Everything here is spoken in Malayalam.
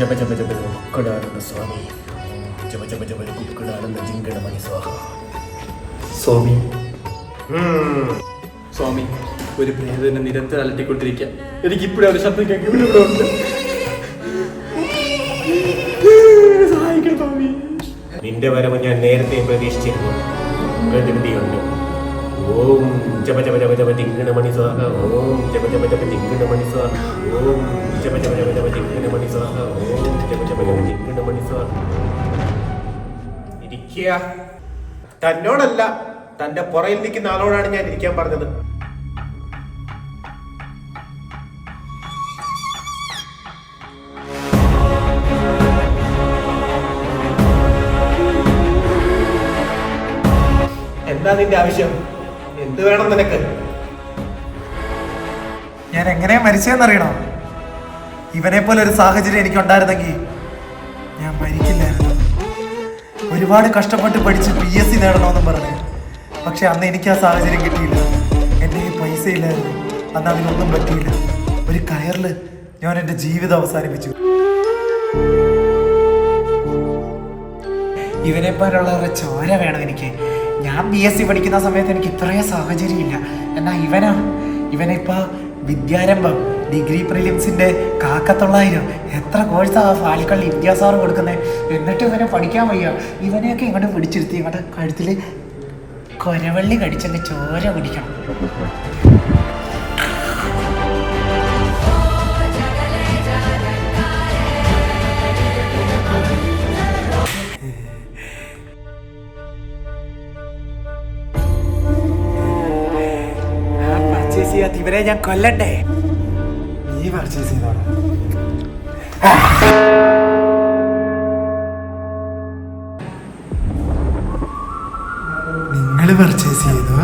ജപ ജപ ജപ കുക്കടാനന്ദ സ്വാമി. ജപ ജപ ജപ കുക്കടാനന്ദ ജിങ്കടമണി സ്വാഹ. സ്വാമി. സ്വാമി ഒരു പ്രേതനെ നിരന്തരം അലട്ടിക്കൊണ്ടിരിക്കുക എനിക്ക് ഇപ്പോഴും ഒരു ശബ്ദം കേൾക്കും ഇവിടെ ഇവിടെ സ്വാമി. നിന്റെ വരവ് ഞാൻ നേരത്തെ പ്രതീക്ഷിച്ചിരുന്നു. പ്രതിവിധിയുണ്ട്. ഓം ജപ ജപ ജപ ജപ തിങ്കണമണി സ്വാഹ ഓം ജപ ജപ ജപ തിങ്കണമണി സ്വാഹ ഓം ജപ ജപ ജപ ജപ തിങ്കണമണി സ്വാഹ ഓം ജപ ജപ ജപ തിങ്കണമണി സ്വാഹ ഇരിക്കുക തന്നോടല്ല തന്റെ പുറയിൽ നിൽക്കുന്ന ആളോടാണ് ഞാൻ ഇരിക്കാൻ പറഞ്ഞത് എന്താ നിന്റെ ആവശ്യം എന്ത് വേണം നിനക്ക്? ഞാൻ എങ്ങനെയാ മരിച്ചതെന്നറിയണോ? ഇവനെ പോലെ ഒരു സാഹചര്യം എനിക്ക് ഉണ്ടായിരുന്നെങ്കിൽ ഞാൻ മരിക്കില്ലായിരുന്നു. ഒരുപാട് കഷ്ടപ്പെട്ട് പഠിച്ച് പി എസ് സി നേടണമെന്നും പറഞ്ഞു. പക്ഷെ അന്ന് എനിക്ക് ആ സാഹചര്യം കിട്ടിയില്ല. എന്റെ ഈ പൈസ ഇല്ലായിരുന്നു. അന്ന് അതിനൊന്നും പറ്റിയില്ല. ഒരു കയറിൽ ഞാൻ എന്റെ ജീവിതം അവസാനിപ്പിച്ചു. ഇവനെ പോലുള്ളവരുടെ ചോര വേണം എനിക്ക്. ഞാൻ ബി എസ് സി പഠിക്കുന്ന സമയത്ത് എനിക്ക് ഇത്രയും സാഹചര്യമില്ല. എന്നാൽ ഇവനാ? ഇവനിപ്പോ വിദ്യാരംഭം ഡിഗ്രി പ്രിലിംസിന്റെ കാക്കത്തൊള്ളായിരം. എത്ര കോഴ്സാ ഫാലിക്കള്ളി ഇന്ത്യ സാറ് കൊടുക്കുന്നത് എന്നിട്ട് ഇവനെ പഠിക്കാൻ വയ്യ. ഇവനെയൊക്കെ ഇങ്ങോട്ട് പിടിച്ചിരുത്തി ഇങ്ങോട്ട് കഴുത്തിൽ കൊരവള്ളി കടിച്ചങ്ങ് ചോര കുടിക്കണം. പർച്ചേസ് ചെയ്യാത്ത ഇവരെ ഞാൻ കൊല്ലണ്ടേ നീ പർച്ചേസ് ചെയ്തോളാം. നിങ്ങൾ പർച്ചേസ് ചെയ്തു?